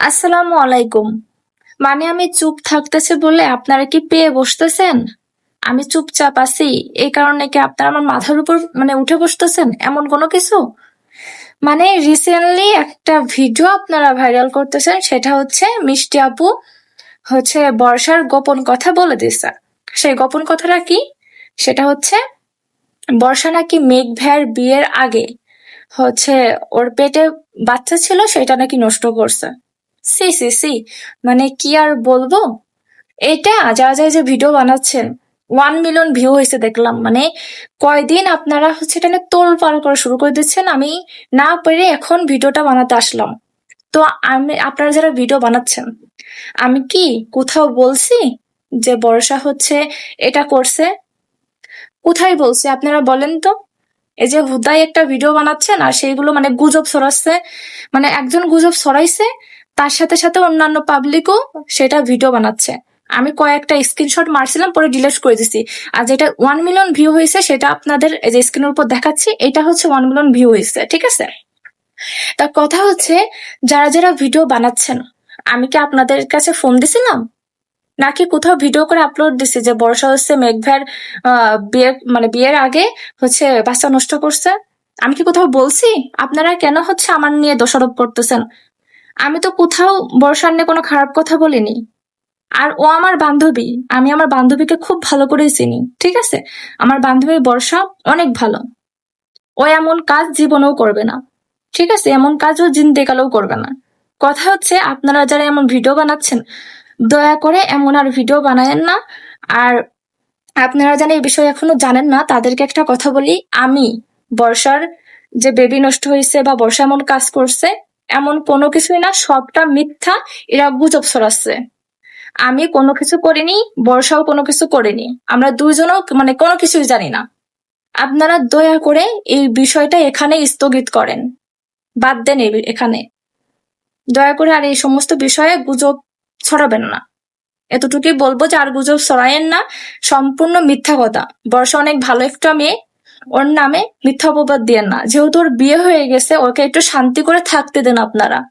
আসসালামু আলাইকুম। মানে আমি চুপ থাকতেছে বলে আপনারা কি পেয়ে বসতেছেন? আমি চুপচাপ আছি এই কারণে কি আপনারা আমার মাথার উপর মানে উঠে বসতেছেন? এমন কোনো কিছু? মানে রিসেন্টলি একটা ভিডিও আপনারা ভাইরাল করতেছেন, সেটা হচ্ছে মিষ্টি আপু হচ্ছে বর্ষার গোপন কথা বলে দিচ্ছে সেই গোপন কথাটা কি? সেটা হচ্ছে, বর্ষা নাকি মেঘ ভাইয়ের বিয়ের আগে হচ্ছে ওর পেটে বাচ্চা ছিল, সেটা নাকি নষ্ট করছে। C C C. মানে কি আর বলব? এটা যারা যারা যে ভিডিও বানাচ্ছেন ওয়ান মিলিয়ন ভিউ হয়েছে দেখলাম। মানে কয়দিন আপনারা হচ্ছে এটা নিয়ে তোল পাল করা শুরু করে দিচ্ছেন, আমি না পেরে এখন ভিডিওটা বানাতে আসলাম। তো আমি, আপনারা যারা ভিডিও বানাচ্ছেন, আমি কি কোথাও বলছি যে বর্ষা হচ্ছে, এটা করছে? কোথায় বলছি? আপনারা বলেন তো। এই যে হুদাই একটা ভিডিও বানাচ্ছেন, আর সেইগুলো মানে গুজব ছড়াচ্ছে মানে একজন গুজব ছড়াইছে তার সাথে সাথে অন্যান্য পাবলিকও সেটা ভিডিও বানাচ্ছে। আমি কয়েকটা স্ক্রিনশট মারছিলাম, পরে ডিলিট করে দিছি। আর যেটা ওয়ান মিলিয়ন ভিউ হয়েছে, সেটা আপনাদের যে স্ক্রিনের উপর দেখাচ্ছি, এটা হচ্ছে ওয়ান মিলিয়ন ভিউ হয়েছে, ঠিক আছে? তার কথা হচ্ছে, যারা যারা ভিডিও বানাচ্ছেন, আমি কি আপনাদের কাছে ফোন দিছিলাম? নাকি কোথাও ভিডিও করে আপলোড দিছি যে বর্ষা হচ্ছে মেঘভার বিয়ের মানে বিয়ের আগে হচ্ছে বাচ্চা নষ্ট করছে? আমি কি কোথাও বলছি? আপনারা কেন হচ্ছে আমার নিয়ে দোষারোপ করতেছেন? আমি তো কোথাও বর্ষার নিয়ে কোনো খারাপ কথা বলিনি। আর ও আমার বান্ধবী, আমি আমার বান্ধবীকে খুব ভালো করেই চিনি, ঠিক আছে? আমার বান্ধবী বর্ষা অনেক ভালো। ও এমন কাজ জীবনেও করবে না, ঠিক আছে? এমন কাজও জিন্দেকালেও করবে না। কথা হচ্ছে, আপনারা যারা এমন ভিডিও বানাচ্ছেন, দয়া করে এমন আর ভিডিও বানায়েন না। আর আপনারা যারা এই বিষয়ে এখনও জানেন না, তাদেরকে একটা কথা বলি। আমি, বর্ষার যে বেবি নষ্ট হয়েছে বা বর্ষা এমন কাজ করছে এমন কোনো কিছুই না, সবটা মিথ্যা, এরা গুজব ছড়াচ্ছে। আমি কোনো কিছু করিনি, বর্ষাও কোনো কিছু করেনি। আমরা দুইজনও মানে কোনো কিছুই জানি না। আপনারা দয়া করে এই বিষয়টা এখানে স্থগিত করেন। বাদ দেন এখানে। দয়া করে আর এই সমস্ত বিষয়ে গুজব ছড়াবেন না। এতটুকুই বলব যে আর গুজব ছড়ায়েন না। সম্পূর্ণ মিথ্যা কথা। বর্ষা অনেক ভালো একটা মেয়ে। ওর নামে মিথ্যা অপবাদ দিয়েন না। যেহেতু ওর বিয়ে হয়ে গেছে, ওকে একটু শান্তি করে থাকতে দেন আপনারা।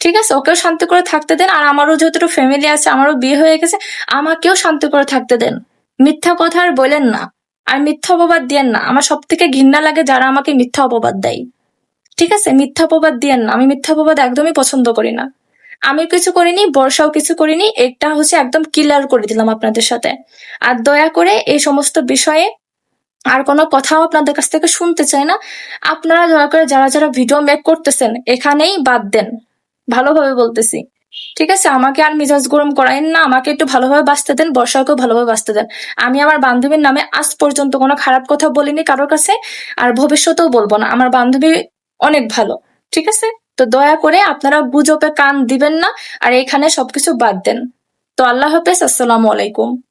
ঠিক আছে? ওকেও শান্তি করে থাকতে দেন, আর আমারও যেহেতু ফ্যামিলি আছে, আমারও বিয়ে হয়ে গেছে, আমাকেও শান্তি করে থাকতে দেন। মিথ্যা কথা আর বলেন না। আর মিথ্যা অপবাদ দিয়েন না। আমার সব থেকে ঘৃণা লাগে যারা আমাকে মিথ্যা অপবাদ দেয়। ঠিক আছে? মিথ্যা অপবাদ দিয়েন না। আমি মিথ্যা অপবাদ একদমই পছন্দ করি না। আমি কিছু করিনি, বর্ষাও কিছু করিনি এটা হচ্ছে একদম ক্লিয়ার করে দিলাম আপনাদের সাথে। আর দয়া করে এই সমস্ত বিষয়ে আর কোনো কথাও আপনাদের কাছ থেকে শুনতে চাই না। আপনারা দয়া করে যারা যারা ভিডিও মেক করতেছেন, এখানেই বাদ দেন। ভালোভাবে বলতেছি। ঠিক আছে? আমাকে আর মিজাজ গরম করাইন না। আমাকে একটু ভালোভাবে বাঁচতে দেন, বর্ষাকেও ভালোভাবে বাঁচতে দেন। আমি আমার বান্ধবীর নামে আজ পর্যন্ত কোনো খারাপ কথা বলিনি কারোর কাছে, আর ভবিষ্যতেও বলব না। আমার বান্ধবী অনেক ভালো। ঠিক আছে? তো দয়া করে আপনারা গুজবে কান দিবেন না, আর এখানে সবকিছু বাদ দেন। তো আল্লাহ হাফেজ, আসসালামু আলাইকুম।